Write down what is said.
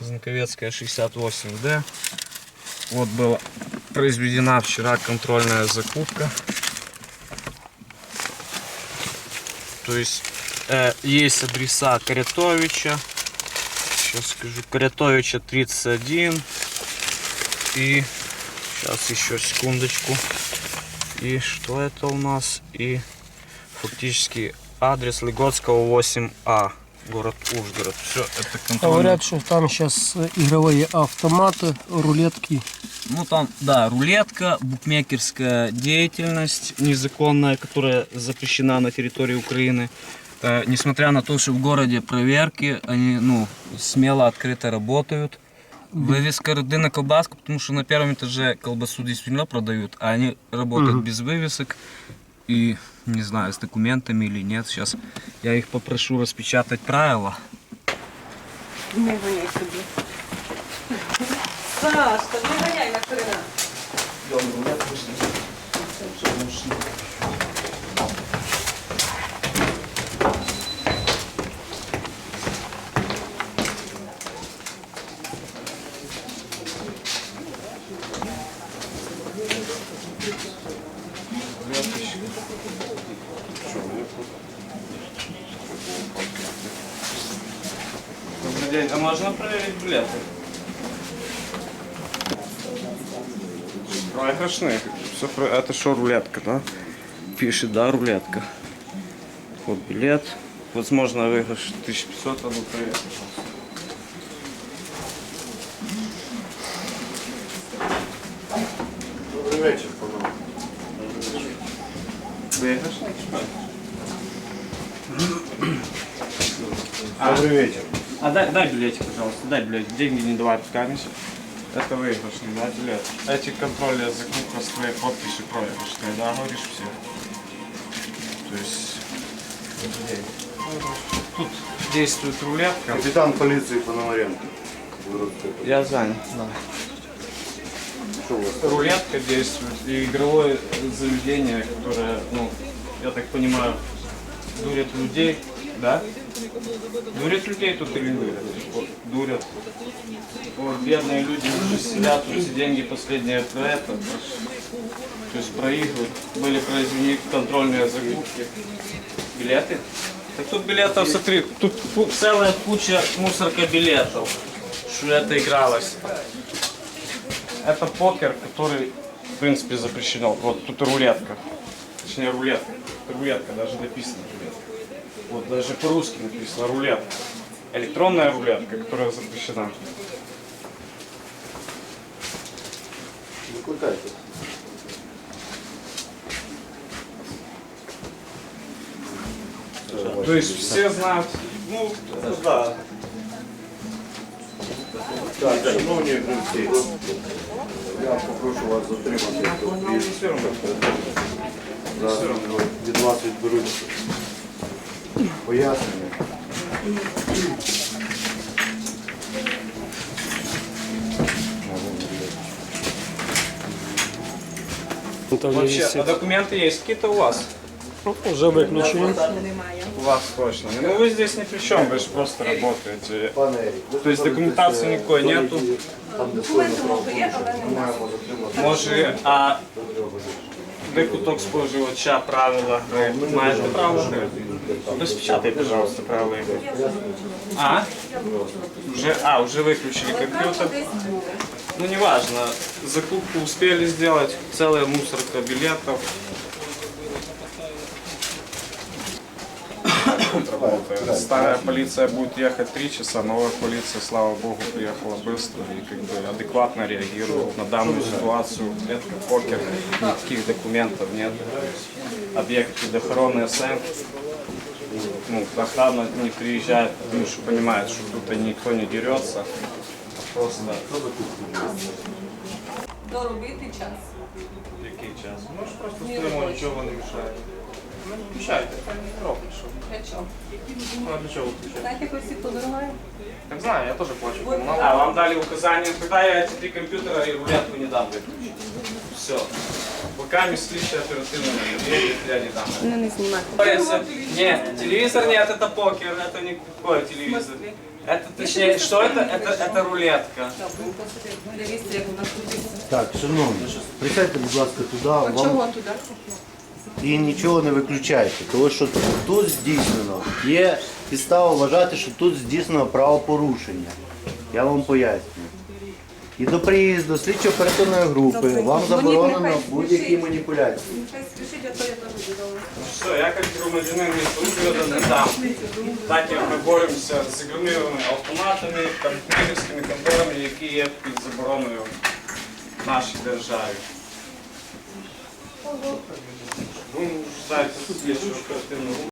Знаковецкая 68D. Вот была произведена вчера контрольная закупка. То есть э, есть адреса Корятовича. Сейчас скажу. Корятовича 31. И сейчас еще секундочку. И что это у нас? И фактически адрес Леготского 8А. Город Ужгород. Все, это контрольная Говорят, что там сейчас игровые автоматы, рулетки. Ну там, да, рулетка, букмекерская деятельность незаконная, которая запрещена на территории Украины. Э, несмотря на то, что в городе проверки, они, ну, смело, открыто работают. Вывеска рынок колбаска, потому что на первом этаже колбасу действительно продают, а они работают Мгм. без вывесок. И не знаю, с документами или нет. Сейчас я их попрошу распечатать правила. Не гоняй собі. Саш, не гоняй на хрена. Добрый день. А можно проверить билеты? Проигрышные. Все про... Это что, рулетка, да? Пишет, да, рулетка. Вот билет. Возможно, выигрыш 1500, а ну проверь, пожалуйста. Добрий вечір, панове. Выигрышный? Добрий вечір. А дай, дай билетик, пожалуйста, дай билетик. Деньги не давай откамись. Это выигрышный, да, билет? Эти контроли закупка с твоей подписью проигрышные, да, говоришь все? То есть... Тут действует рулетка. Капітан поліції Пономаренко. Городської поліції. Я занят, да. Що у вас? Рулетка действует и игровое заведение, которое, ну, я так понимаю, дурит людей, да? Дурят людей тут или дурят? Вот, дурят. Вот, бедные люди уже сидят, все деньги последние про это. То есть проигрывают. Были произведены контрольные закупки. Билеты? Так тут билетов, смотри, тут целая куча мусорка билетов, что это игралось. Это покер, который, в принципе, запрещено. Вот тут рулетка. Точнее, рулетка. Рулетка, даже написано. Вот даже по-русски написано рулетка. Электронная рулетка, которая запрещена. Викликайте. То есть все знают, ну, да. Так, шановні гравці, я попрошу вас затримати автомобіль. Зараз від вас відберуть пояснення. Там Вообще, а документы есть какие-то у вас? Уже виключені. Немає. У вас точно. Ну вы здесь ни при чем, вы же просто работаете. Пане Ерік, ви То есть документации никакой нету? Там, де Документи стоїть може є, але Ми немає. маємо затримати. Може, а Де куток споживача правила гри? Маєте право гри? Розпечатай, пожалуйста, правила игры. А? Уже, а, уже выключили компьютер. Ну, неважно. Закупку успели сделать. Целая мусорка билетов. Работает. Старая полиция будет ехать три часа, новая полиция, слава богу, приехала быстро и как бы адекватно реагирует на данную ситуацию. Это покер, никаких документов нет. Объект предохранной СМ. Ну, охрана не приезжает, потому что понимает, что тут никто не дерется. А Просто Доробити час. Який час? Ми ж просто стоїмо, нічого не мішає. Ну, не включайте, це не робиш. Для чого? Ну, а для чого включати? Знаєте, якось всі подорожає? Так знаю, я тоже плачу. Вот. А, вам дали указание, тогда я эти три компьютера и рулетку не дам выключить. Все. Пока слідчі оперативно не едет, я не дам. Мене не знімати. Нет, телевизор нет, это покер, это никакой телевизор. Это точнее, что это? Это, это рулетка. Так, ви посидите, дивіться, як вона крутиться. Так, шановні, присядьте, будь ласка, туди. А Вам чого туди? І нічого не виключайте. Тому що тут здійснено. Є підстава вважати, що тут здійснено правопорушення. Я вам пояснюю. І до приїзду слідчо-оперативної групи Добре. вам заборонено будь-які маніпуляції. Спішить, я как громадянин Міста не дам. Так як ми боремося з ігровими автоматами, комп'ютерськими конторами, які є під забороною в нашій державі. Ну, знаєте, слідчу оперативну